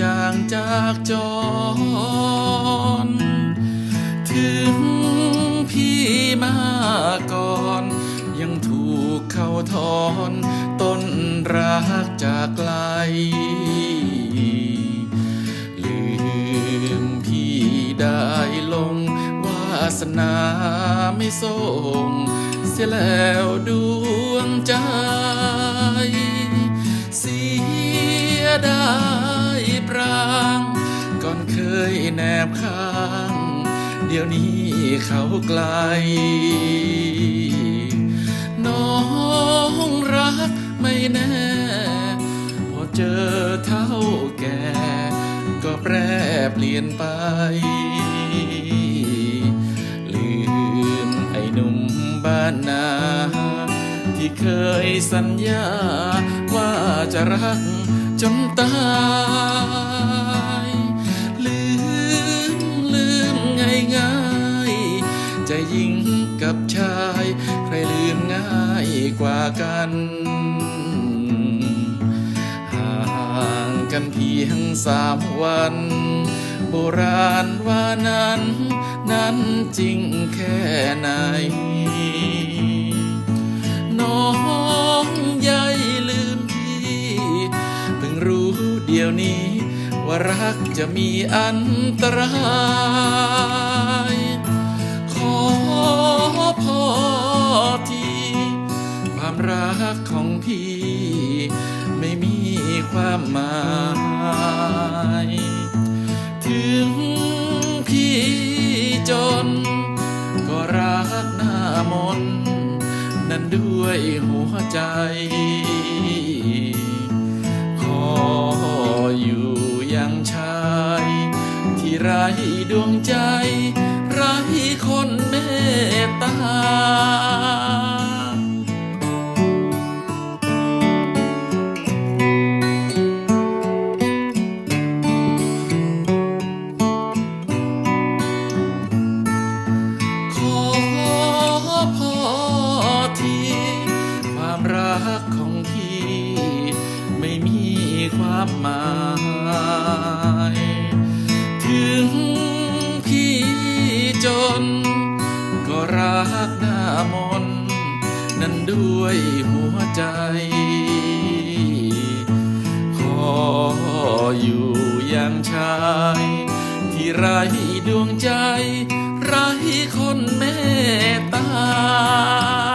จางจากจร ถึงพี่มาก่อน ยังถูกเขาทอนต้นรักจากไกล ลืมพี่ได้ลงวาสนาไม่ส่ง เสียแล้วดวงใจ เสียดาย ราง ก่อนเคยแนบข้าง เดี๋ยวนี้เขาไกล น้องรักไม่แน่ พอเจอเท่าแก่ ก็แปรเปลี่ยนไป ลืมไอ้หนุ่มบ้านนา ที่เคยสัญญาว่าจะรัก จนตายลืมลืมง่ายง่ายจะยิงกับชาย ใครลืมง่ายกว่ากัน ห่างกันเพียงสามวัน โบราณว่านั้น นั้นจริงแค่ไหน ว่ารักจะมีอันตราย ขอพอทีความรักของพี่ ไม่มีความหมายถึงพี่จน ก็รักหน้ามน นั้นด้วยหัวใจ ไรดวงใจ ไรคนเมตตา ขอพอทีความรักของพี่ ไม่มีความหมายามนนั้นด้วยหัวใจ ขออยู่อย่างชาย ที่ไรดวงใจ ไรคนเมตตา